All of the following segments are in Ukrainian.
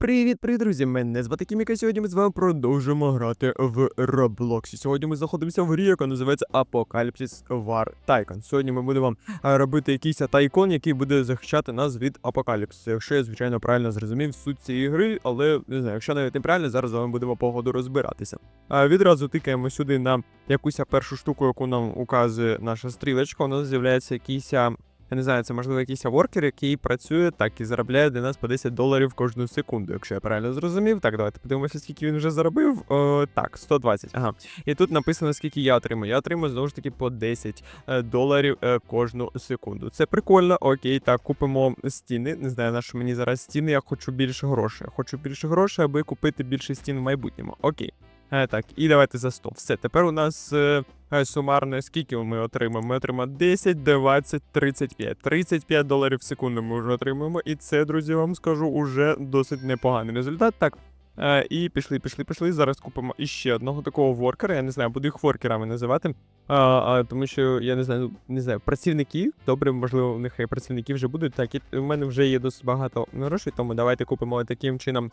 Привіт, привіт, друзі! Мене звати Кіміка. Сьогодні ми з вами продовжимо грати в Роблоксі. Сьогодні ми знаходимося в грі, яка називається Apocalypse War Tycoon. Сьогодні ми будемо робити якийсь тайкон, який буде захищати нас від апокаліпсису. Якщо я звичайно правильно зрозумів суть цієї гри, але не знаю, якщо навіть неправильно, зараз з вами будемо по ходу розбиратися. А відразу тикаємо сюди на якусь першу штуку, яку нам указує наша стрілечка. У нас з'являється якийсь. Я не знаю, це можливо якийсь воркер, який працює так і заробляє для нас по 10 доларів кожну секунду, якщо я правильно зрозумів. Так, давайте подивимося, скільки він вже заробив. О, так, 120. Ага. І тут написано, скільки я отримую. Я отримую знову ж таки по 10 е, доларів е, кожну секунду. Це прикольно. Окей, так, купимо стіни. Не знаю, на що мені зараз стіни. Я хочу більше грошей. Хочу більше грошей, аби купити більше стін в майбутньому. Окей. Е, так, і давайте за 100. Все, тепер у нас. Е, Е, Сумарно, скільки ми отримаємо? Ми отримаємо 10, 20, 35. 35 доларів в секунду ми вже отримуємо. І це, друзі, вам скажу, уже досить непоганий результат. Так. Е, і пішли, пішли, пішли. Зараз купимо іще одного такого воркера. Я не знаю, буду їх воркерами називати. А, а, тому що я не знаю, не знаю, працівники. Добре, можливо, у них і працівники вже будуть. Так, і в мене вже є досить багато грошей, тому давайте купимо таким чином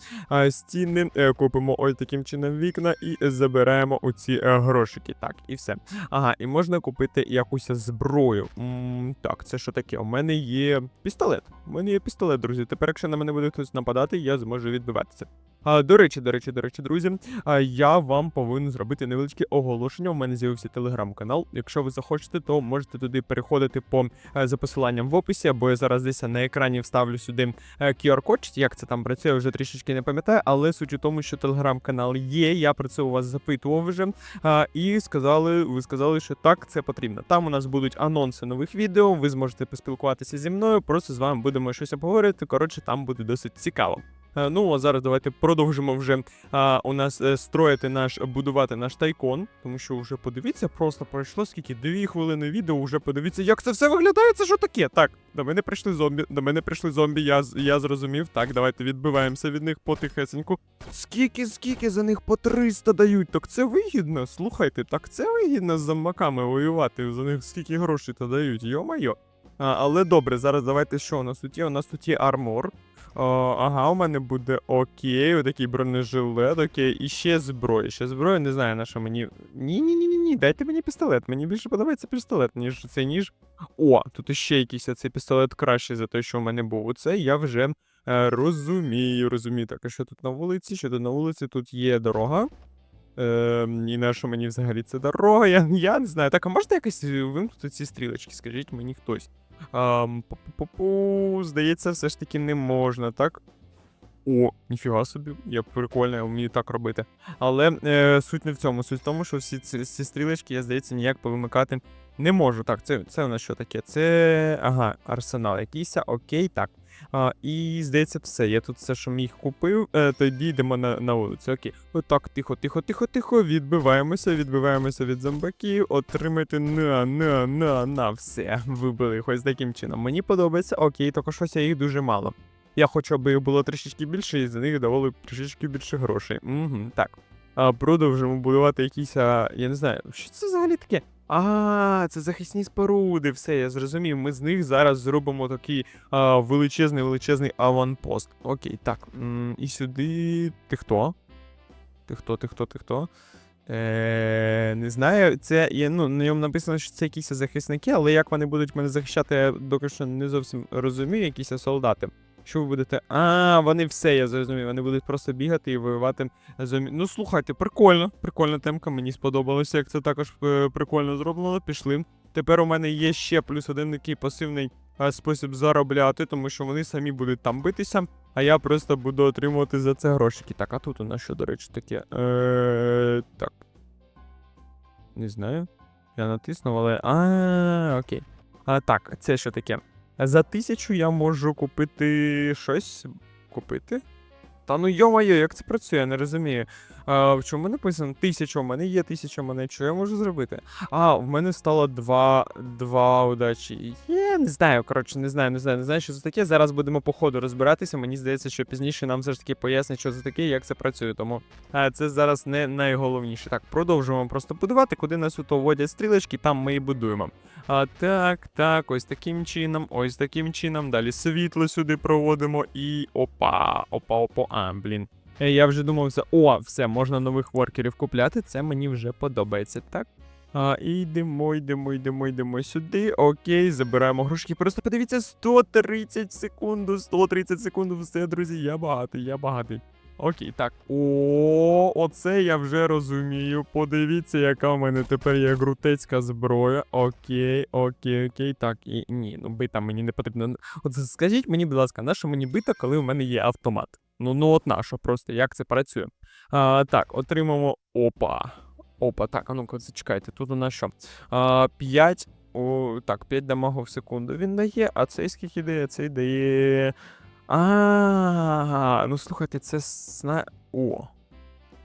стіни, е, купимо ось таким чином вікна і забираємо оці е, грошики. Так, і все. Ага, і можна купити якусь зброю. м так, це що таке? У мене є пістолет. У мене є пістолет, друзі. Тепер, якщо на мене буде хтось нападати, я зможу відбиватися. А, до речі, до речі, до речі, друзі, а, я вам повинен зробити невеличке оголошення. У мене з'явився телеграм-канал. Якщо ви захочете, то можете туди переходити по е, за посиланням в описі, або я зараз десь на екрані вставлю сюди е, QR-код. Як це там працює, вже трішечки не пам'ятаю, але суть у тому, що телеграм-канал є. Я про це у вас запитував вже. А, і сказали, ви сказали, що так, це потрібно. Там у нас будуть анонси нових відео. Ви зможете поспілкуватися зі мною. Просто з вами будемо щось обговорити. Коротше, там буде досить цікаво. Е, Ну, а зараз давайте продовжимо вже а, у нас е, строїти наш, будувати наш тайкон, тому що вже подивіться, просто пройшло скільки дві хвилини відео. Вже подивіться, як це все виглядає. Це що таке? Так, до мене прийшли зомбі. До мене прийшли зомбі. Я я зрозумів. Так, давайте відбиваємося від них потихесеньку. Скільки, скільки за них по 300 дають? Так це вигідно. Слухайте, так це вигідно з зомбаками воювати. За них скільки грошей то дають, йо-майо. Але добре, зараз давайте що у нас тут є? У нас тут є армор. Ага, у мене буде окей, отакий бронежилет, окей. І ще зброя. Ще зброя, не знаю, на що мені. Ні, ні, дайте мені пістолет. Мені більше подобається пістолет, ніж цей ніж. О, тут іще якийсь цей пістолет кращий за те, що у мене був. Оце я вже е, розумію, розумію. Так, а що тут на вулиці? Що тут на вулиці? Тут є дорога. Е, і на що мені взагалі це дорога? Я, я не знаю. Так, а можете якось е, вимкнути ці стрілочки? Скажіть мені хтось. Здається, все ж таки не можна, так? О, ніфіга собі, я прикольно, я вмію так робити. Але е, суть не в цьому. Суть в тому, що всі ці, ці стрілочки, я здається, ніяк повимикати не можу. Так, це, це у нас що таке? Це. Ага, арсенал якийсь, окей, так. А, і здається, все. Я тут все, що міг купив. Е, тоді йдемо на, на вулицю. Окей. Отак, тихо, тихо, тихо, тихо. Відбиваємося, відбиваємося від зомбаків. Отримайте на, на, на, на, все. Вибили ось таким чином. Мені подобається, окей, тільки щось їх дуже мало. Я хочу, аби їх було трішечки більше, і за них давали трішечки більше грошей. Угу, так. А, продовжимо будувати якісь, я не знаю, що це взагалі таке? А, це захисні споруди, все, я зрозумів. Ми з них зараз зробимо такий а, величезний величезний аванпост. Окей, так. М, і сюди. Ти хто? Ти хто, ти хто, ти хто? Е, не знаю, це є, ну, на ньому написано, що це якісь захисники, але як вони будуть мене захищати, я доки що не зовсім розумію, якісь солдати. Що ви будете. А, вони все, я зрозумів. Вони будуть просто бігати і воювати зомбі. Ну, слухайте, прикольно. Прикольна темка, мені сподобалося, як це також е, прикольно зроблено. Пішли. Тепер у мене є ще плюс один такий пасивний е, спосіб заробляти, тому що вони самі будуть там битися, а я просто буду отримувати за це грошики. Так, а тут у нас що, до речі, таке. Е, так. Не знаю. Я натиснув, але. А, окей. А, так, це що таке? За тисячу я можу купити щось. Купити? Та ну йо-моє, як це працює, я не розумію. В чому написано? Тисяча, у мене є тисяча монет, що я можу зробити? А, в мене стало два, два удачі. Я не знаю, коротше, не знаю, не знаю, не знаю, що це таке. Зараз будемо по ходу розбиратися. Мені здається, що пізніше нам все ж таки пояснять, що це таке як це працює. Тому а, це зараз не найголовніше. Так, продовжуємо просто будувати, куди нас ото водять стрілочки, там ми і будуємо. А так, так, ось таким чином, ось таким чином. Далі світло сюди проводимо і опа, опа, опа, а, блін. Е, Я вже думав, о, все, можна нових воркерів купляти, це мені вже подобається, так? А, йдемо, йдемо, йдемо, йдемо сюди. Окей, забираємо грошки. Просто подивіться, 130 секунд, 130 секунд, все, друзі, я багатий, я багатий. Окей, так. О, оце я вже розумію. Подивіться, яка в мене тепер є крутецька зброя. Окей, окей, окей. Так, і ні, ну бита мені не потрібно. От скажіть мені, будь ласка, на що мені бита, коли в мене є автомат? Ну, ну от наша просто, як це працює? А, так, отримаємо. Опа. Опа, так, а ну-ка, зачекайте, тут у нас що? А, 5. О, так, 5 дамагу в секунду він дає, а цей скільки дає? Цей дає. А, ну слухайте, це сна. О.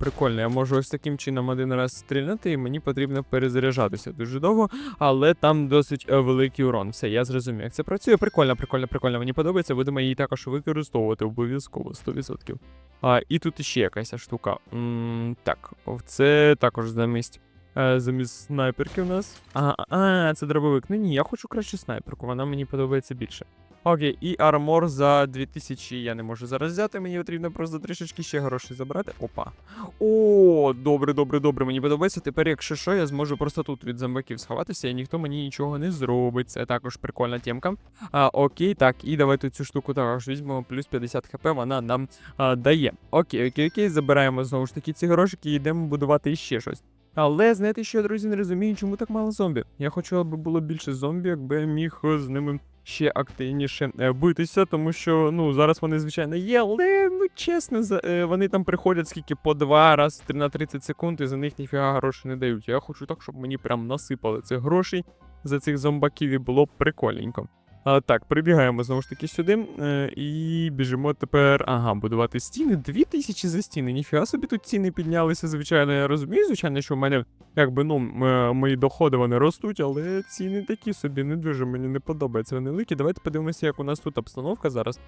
Прикольно, я можу ось таким чином один раз стріляти, і мені потрібно перезаряджатися дуже довго, але там досить е, великий урон. Все, я зрозумів, як це працює. Прикольно, прикольно, прикольно. Мені подобається, будемо її також використовувати обов'язково 100%. А, і тут іще якась штука. м так, це також замість. е, Замість снайперки у нас. А, а, це дробовик. Ну ні, я хочу краще снайперку, вона мені подобається більше. Окей, і армор за 2000 я не можу зараз взяти, мені потрібно просто трішечки ще грошей забрати. Опа. О, добре, добре, добре, мені подобається. Тепер, якщо що, я зможу просто тут від зомбаків сховатися, і ніхто мені нічого не зробить. Це також прикольна темка. А, окей, так, і давайте цю штуку також візьмемо, плюс 50 хп вона нам а, дає. Окей, окей, окей, забираємо знову ж таки ці грошики і йдемо будувати ще щось. Але знаєте що, друзі, не розумію, чому так мало зомбі. Я хочу, аби було більше зомбі, якби я міг е, з ними ще активніше е, битися, тому що ну зараз вони звичайно є, але ну чесно, е, вони там приходять скільки по два раз на 30 секунд, і за них ніфіга грошей не дають. Я хочу так, щоб мені прям насипали цих грошей за цих зомбаків і було прикольненько. А, так, прибігаємо знову ж таки сюди е, і біжимо тепер. Ага, будувати стіни. Дві тисячі за стіни. Ніфіга собі тут ціни піднялися. Звичайно, я розумію, звичайно, що в мене якби ну е, мої доходи вони ростуть, але ціни такі собі не дуже мені не подобаються. Вони великі. Давайте подивимося, як у нас тут обстановка зараз.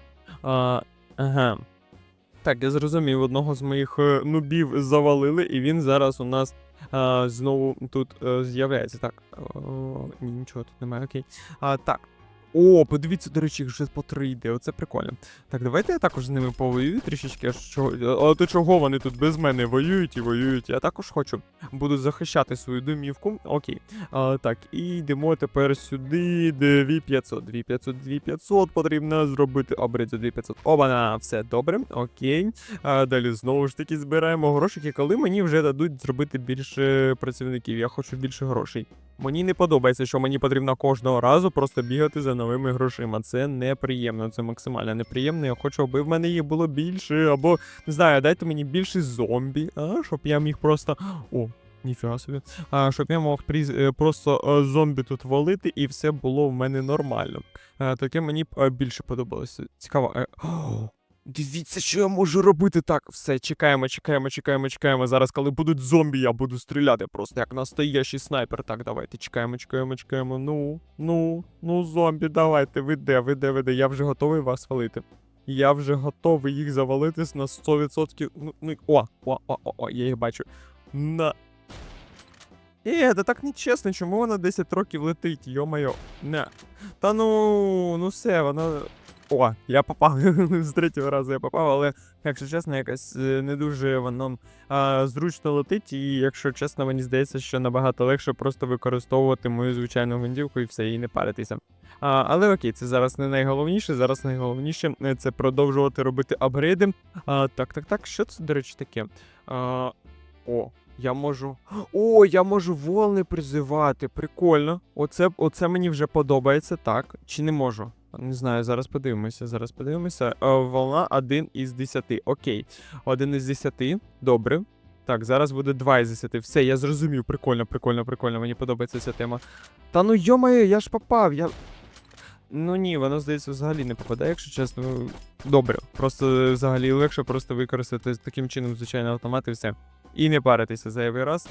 А, ага. Так, я зрозумів, одного з моїх е, нубів завалили, і він зараз у нас а, знову тут з'являється. Так. О, нічого тут немає, окей. А, так. О, подивіться, до речі, їх вже по три йде. Оце прикольно. Так, давайте я також з ними повоюю трішечки. Що... А то чого вони тут без мене воюють і воюють? Я також хочу. Буду захищати свою домівку. Окей. А, так, і йдемо тепер сюди. 2500. 2500, 2500 потрібно зробити обряд за 2500. Обана, все добре. Окей. А, далі знову ж таки збираємо грошики, коли мені вже дадуть зробити більше працівників. Я хочу більше грошей. Мені не подобається, що мені потрібно кожного разу просто бігати за новими грошима. Це неприємно, це максимально неприємно. Я хочу, аби в мене їх було більше, або не знаю, дайте мені більше зомбі, а щоб я міг просто. О, ніфіга собі. А, щоб я мог е, просто е, зомбі тут валити, і все було в мене нормально. Е, таке мені більше подобалося. Цікаво. о, Дивіться, що я можу робити так. Все, чекаємо, чекаємо, чекаємо, чекаємо. Зараз, коли будуть зомбі, я буду стріляти просто як настоящий снайпер. Так, давайте, чекаємо, чекаємо, чекаємо. Ну, ну, ну, зомбі, давайте, ви де, ви де, ви де. Я вже готовий вас валити. Я вже готовий їх завалити на 100%. Ну, ну, о, о, о, о, о, я їх бачу. На. Е, да так нечесно, чому вона 10 років летить, йо-моє. Не. Та ну, ну все, вона. О, я попав з третього разу я попав, але, якщо чесно, якось е, не дуже воно а, зручно летить, і якщо чесно, мені здається, що набагато легше просто використовувати мою звичайну гвинтівку і все, і не паритися. А, але окей, це зараз не найголовніше. Зараз найголовніше е, це продовжувати робити апгрейди. А, так, так, так, що це, до речі, таке? А, о, я можу. О, я можу волни призивати. Прикольно. Оце, оце мені вже подобається, так. Чи не можу? Не знаю, зараз подивимося. Зараз подивимося. Е, волна 1 із 10. Окей. 1 із 10. Добре. Так, зараз буде 2 із 10. Все, я зрозумів. Прикольно, прикольно, прикольно. Мені подобається ця тема. Та ну йомаю, я ж попав. Я. Ну ні, воно здається взагалі не попадає, якщо чесно. Добре. Просто взагалі легше просто використати таким чином звичайний автомат і все. і не паритися зайвий раз.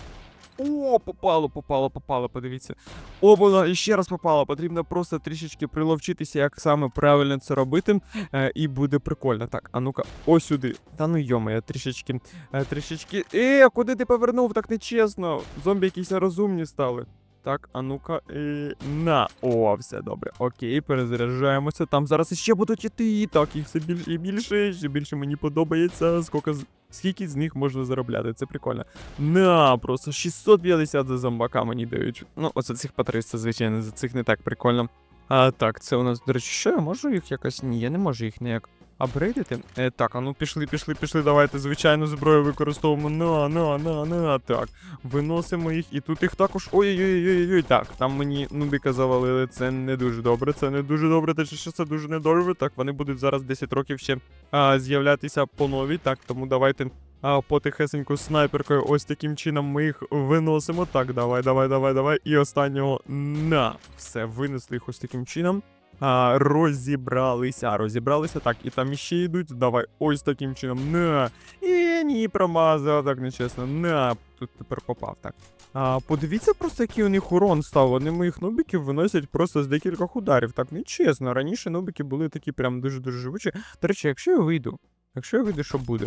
О, попало, попало, попало, подивіться. О, воно і ще раз попало. Потрібно просто трішечки приловчитися, як саме правильно це робити, е, і буде прикольно. Так, а ну-ка, ось сюди. Та ну йома, трішечки, е, трішечки. Е, куди ти повернув? Так нечесно. Зомбі якісь розумні стали. Так, а ну-ка, е, на. О, все добре. Окей, перезаряджаємося. Там зараз іще будуть іти. Так, їх все більше і більше. Ще більше мені подобається. Скільки, скільки з них можна заробляти. Це прикольно. На, просто 650 за зомбака мені дають. Ну, оце цих по 300, звичайно, за цих не так прикольно. А так, це у нас, до речі, що я можу їх якось? Ні, я не можу їх ніяк апгрейдити. Е, так, а ну пішли, пішли, пішли. Давайте звичайну зброю використовуємо. На, на, на, на. Так. Виносимо їх, і тут їх також. Ой-ой-ой-ой-ой. Так, там мені нубіка завалили. Це не дуже добре. Це не дуже добре, те що це дуже недобре. Так, вони будуть зараз 10 років ще а, з'являтися по новій. Так, тому давайте. А потихесеньку снайперкою ось таким чином ми їх виносимо. Так, давай, давай, давай, давай. І останнього на все, винесли їх ось таким чином. А, розібралися, розібралися. Так, і там ще йдуть. Давай, ось таким чином. На. І ні, промазав, так нечесно. На. Тут тепер попав, так. А, подивіться просто, який у них урон став. Вони моїх нубіків виносять просто з декількох ударів. Так нечесно. Раніше нубики були такі прям дуже-дуже живучі. До речі, якщо я вийду. Якщо я вийду, що буде?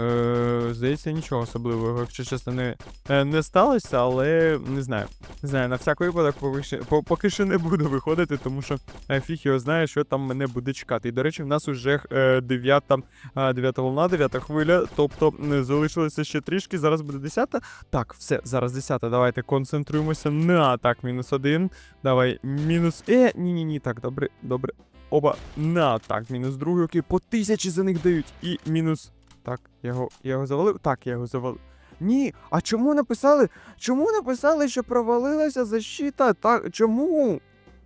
Е, здається, нічого особливого, якщо чесно, не, е, не сталося, але не знаю. Не знаю, на всяк випадок поки що, не буду виходити, тому що е, фіг його знає, що там мене буде чекати. І, до речі, в нас уже е, 9, е, 9 волна, 9 хвиля, тобто залишилося ще трішки, зараз буде 10. Так, все, зараз 10. Давайте концентруємося на так, мінус один. Давай, мінус. Е, ні-ні-ні, так, добре, добре. Оба на так, мінус другий, окей, по тисячі за них дають. І мінус. Так, я його, я його завалив. Так, я його завалив. Ні, а чому написали? Чому написали, що провалилася защита? Так, чому?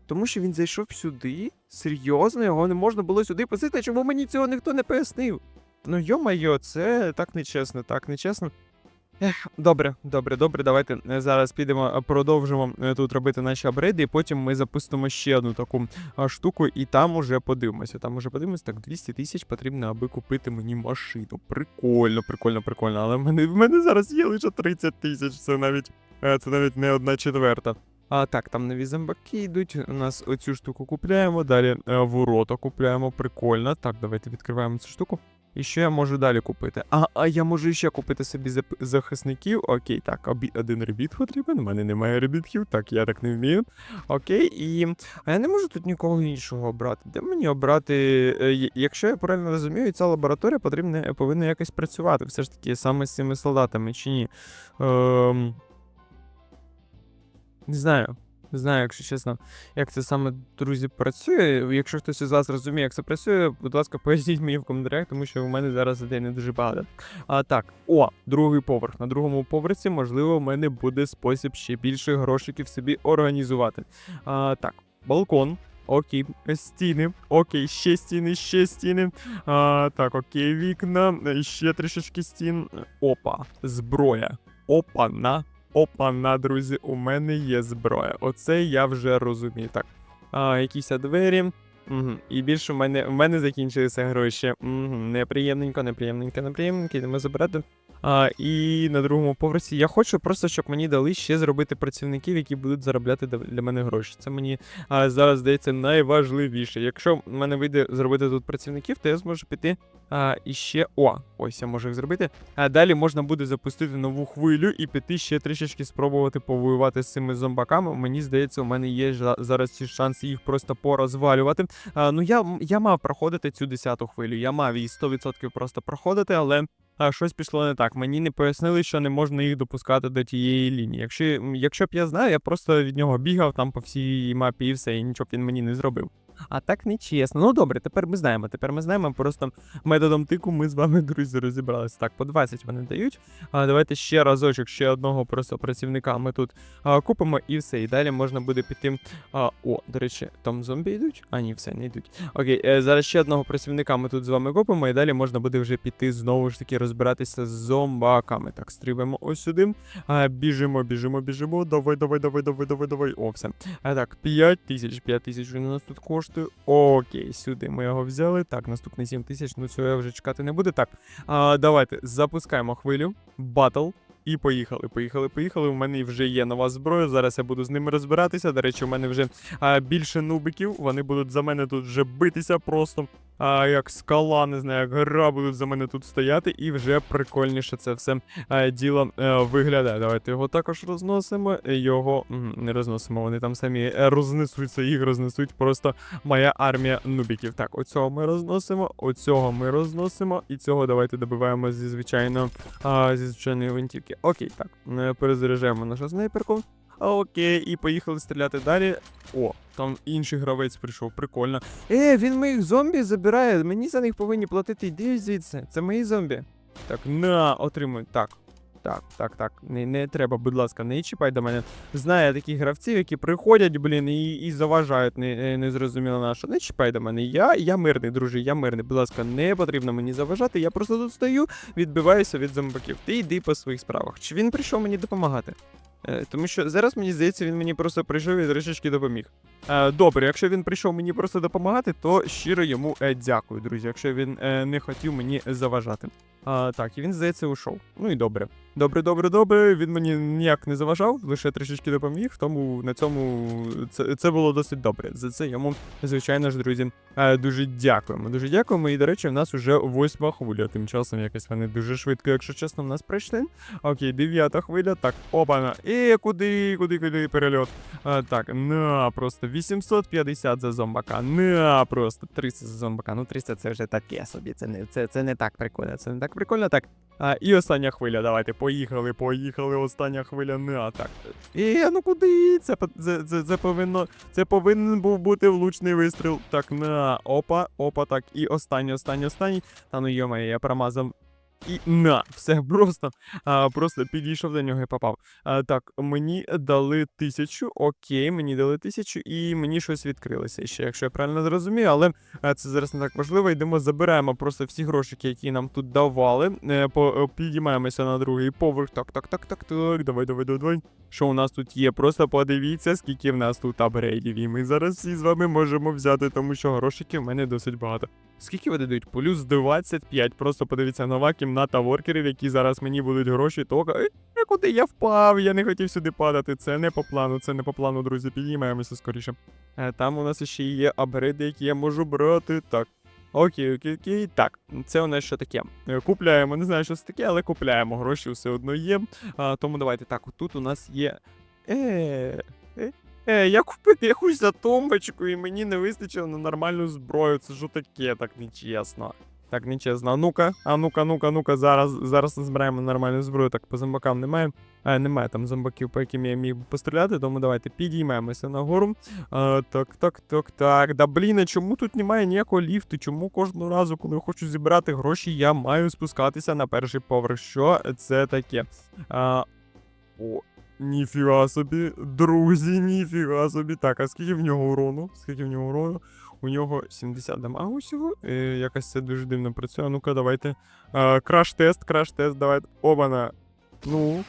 Тому що він зайшов сюди? Серйозно, його не можна було сюди писати, чому мені цього ніхто не пояснив? Ну йо-майо, це так нечесно, так нечесно. Добре, добре, добре. Давайте е, зараз підемо, е, продовжимо е, тут робити наші апгрейди, і потім ми запустимо ще одну таку штуку, і там уже подивимося. Там уже подивимося, так 200 тисяч потрібно, аби купити мені машину. Прикольно, прикольно, прикольно. Але в мене, в мене зараз є лише 30 тисяч. Це навіть це навіть не одна четверта. А так, там нові зомбаки йдуть. У нас оцю штуку купляємо. Далі ворота купляємо. Прикольно. Так, давайте відкриваємо цю штуку. І що я можу далі купити? А, а я можу ще купити собі захисників. Окей, так, один ребіт потрібен. У мене немає ребітків, так я так не вмію. Окей, і. А я не можу тут нікого іншого обрати. Де мені обрати. е, Якщо я правильно розумію, ця лабораторія потрібна, повинна якось працювати. Все ж таки саме з цими солдатами чи ні. Ем... Не знаю. Не знаю, якщо чесно, як це саме, друзі, працює. Якщо хтось із вас розуміє, як це працює, будь ласка, поясніть мені в коментарях, тому що у мене зараз ідей не дуже багато. А так, о, другий поверх. На другому поверсі, можливо, в мене буде спосіб ще більше грошиків собі організувати. А, так, балкон. Окей, стіни. Окей, ще стіни, ще стіни. А, так, окей, вікна. Ще трішечки стін. Опа, зброя. Опа, на. Опа-на, друзі, у мене є зброя. Оце я вже розумію. Так. А, якісь двері. Угу. І більше в мене, в мене закінчилися гроші. Угу. Неприємненько, неприємненько, неприємненько. Йдемо забирати. А, і на другому поверсі я хочу просто, щоб мені дали ще зробити працівників, які будуть заробляти для- мене гроші. Це мені а, зараз здається найважливіше. Якщо в мене вийде зробити тут працівників, то я зможу піти а, і ще. О, ось я можу їх зробити. А далі можна буде запустити нову хвилю і піти ще трішечки спробувати повоювати з цими зомбаками. Мені здається, у мене є зараз шанси їх просто порозвалювати. А, ну я, я мав проходити цю 10-ту хвилю. Я мав її 100% просто проходити, але. А щось пішло не так. Мені не пояснили, що не можна їх допускати до тієї лінії. Якщо, якщо б я знав, я просто від нього бігав там по всій мапі і все, і нічого б він мені не зробив. А так не чесно. Ну добре, тепер ми знаємо. Тепер ми знаємо. Просто методом тику ми з вами, друзі, розібралися. Так, по 20 вони дають. А давайте ще разочок, ще одного просто працівника ми тут а, купимо і все. І далі можна буде піти. А, о, до речі, там зомбі йдуть? А, ні, все, не йдуть. Окей, е, зараз ще одного працівника ми тут з вами купимо, і далі можна буде вже піти знову ж таки розбиратися з зомбаками. Так, стрибаємо ось сюди. А, біжимо, біжимо, біжимо. Давай, давай, давай, давай, давай, давай. О, все. А так, 5 тисяч, 5 тисяч у нас тут коштує. Коштує. Окей, сюди ми його взяли. Так, наступний 7 тисяч, ну цього я вже чекати не буду. Так, а, давайте запускаємо хвилю, батл. І поїхали, поїхали, поїхали. У мене вже є нова зброя. Зараз я буду з ними розбиратися. До речі, у мене вже а, більше нубиків. Вони будуть за мене тут вже битися просто. А, як скала, не знаю, як гора будуть за мене тут стояти, і вже прикольніше це все а, діло е, виглядає. Давайте його також розносимо. Його не розносимо. Вони там самі е, рознесуться, їх рознесуть. Просто моя армія нубіків. Так, оцього ми розносимо, оцього ми розносимо, і цього давайте добиваємо зі звичайно а, зі звичайної гвинтівки. Окей, так. е, Перезаряджаємо нашу снайперку. Окей, і поїхали стріляти далі. О, там інший гравець прийшов, прикольно. Е, він моїх зомбі забирає. Мені за них повинні платити. Йди звідси. Це мої зомбі. Так, на, отримуй. Так. Так, так, так. Не, не треба, будь ласка, не чіпай до мене. Знаю таких гравців, які приходять, блін, і, і заважають, не, не зрозуміло на що. Не чіпай до мене. Я, я мирний, друже, я мирний. Будь ласка, не потрібно мені заважати. Я просто тут стою, відбиваюся від зомбаків. Ти йди по своїх справах. Чи він прийшов мені допомагати? Е, тому що зараз мені здається, він мені просто прийшов і трішечки допоміг. Е, добре, якщо він прийшов мені просто допомагати, то щиро йому е, дякую, друзі, якщо він не хотів мені заважати. Так, і він, здається, ушов. Ну і добре. Добре, добре, добре. Він мені ніяк не заважав, лише трішечки допоміг, тому на цьому це, це було досить добре. За це йому, звичайно ж, друзі, дуже дякуємо. Дуже дякуємо. І, до речі, в нас уже восьма хвиля. Тим часом якось вони дуже швидко, якщо чесно, в нас пройшли. Окей, дев'ята хвиля. Так, опана. Куди, куди, куди перельот? А, так, на, просто 850 за зомбака. На, просто 300 за зомбака. Ну, 300 це вже таке собі. Це не, це, це не так прикольно. Це не так прикольно. Так. А, і остання хвиля, давайте, поїхали, поїхали, остання хвиля, не так. І ну куди? Це, це, це, це повинно. Це повинен був бути влучний вистріл. Так, на, опа, опа, так. І останній, останній, останній. Та ну йомає, я промазав. І на, все просто, а, просто підійшов до нього і попав. А, так, мені дали тисячу, окей, мені дали тисячу, і мені щось відкрилося ще, якщо я правильно зрозумію, але це зараз не так важливо. Йдемо, забираємо просто всі грошики, які нам тут давали. Е, е, підіймаємося на другий поверх. Так, так, так, так, так. Давай, давай, давай. Що у нас тут є? Просто подивіться, скільки в нас тут апгрейдів. І ми зараз всі з вами можемо взяти, тому що грошиків в мене досить багато. Скільки вони дають? Плюс 25. Просто подивіться, нова кімната воркерів, які зараз мені будуть гроші. Тока. Е, куди я впав? Я не хотів сюди падати. Це не по плану, це не по плану, друзі. Підіймаємося скоріше. Е, Там у нас ще є апгрейди, які я можу брати. Так. Окей, окей, окей. Так, це у нас що таке? Е, Купляємо, не знаю, що це таке, але купляємо. Гроші все одно є. А, тому давайте так, тут у нас є. Е, е, я купив якусь атомбочку, і мені не вистачило на нормальну зброю. Це що таке, так нечесно. Так, нечесно. А ну-ка, а ну-ка, ну-ка, ну-ка, зараз, зараз збираємо нормальну зброю. Так, по зомбакам немає. А, немає там зомбаків, по яким я міг постріляти, тому давайте підіймемося нагору. А, так, так, так, так. Да блін, а чому тут немає ніякого ліфту? Чому кожного разу, коли я хочу зібрати гроші, я маю спускатися на перший поверх? Що це таке? А, о, ніфіга собі, друзі, ніфіга собі. Так, а скільки в нього урону? Скільки в нього урону? У нього 70 дамагу всього. Е, якось це дуже дивно працює. Ну-ка, давайте. А, краш-тест, краш-тест, давайте. Обана. Ну.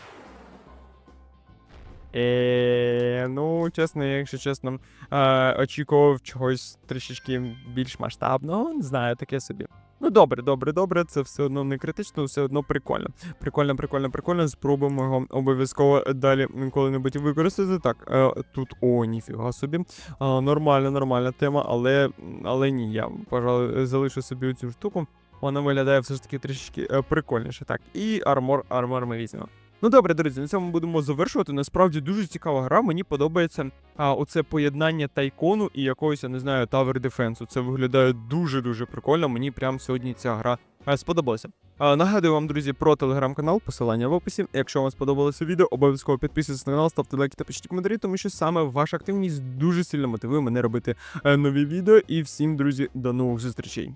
Е, ну, чесно, якщо чесно, е, очікував чогось трішечки більш масштабного, не знаю, таке собі. Ну, добре, добре, добре, це все одно не критично, все одно прикольно. Прикольно, прикольно, прикольно. Спробуємо його обов'язково далі коли-небудь використати. Так, е, тут, о, ніфіга собі. Нормальна, нормальна тема, але, але ні, я, пожалуй, залишу собі цю штуку. Вона виглядає все ж таки трішечки е, прикольніше. Так, і армор, армор ми візьмемо. Ну добре, друзі, на цьому будемо завершувати. Насправді дуже цікава гра. Мені подобається а, оце поєднання тайкону і якогось, я не знаю, Tower Defense. Це виглядає дуже-дуже прикольно. Мені прям сьогодні ця гра сподобалася. А, нагадую вам, друзі, про телеграм-канал, посилання в описі. Якщо вам сподобалося відео, обов'язково підписуйтесь на канал, ставте лайки та пишіть коментарі, тому що саме ваша активність дуже сильно мотивує мене робити е, нові відео. І всім, друзі, до нових зустрічей.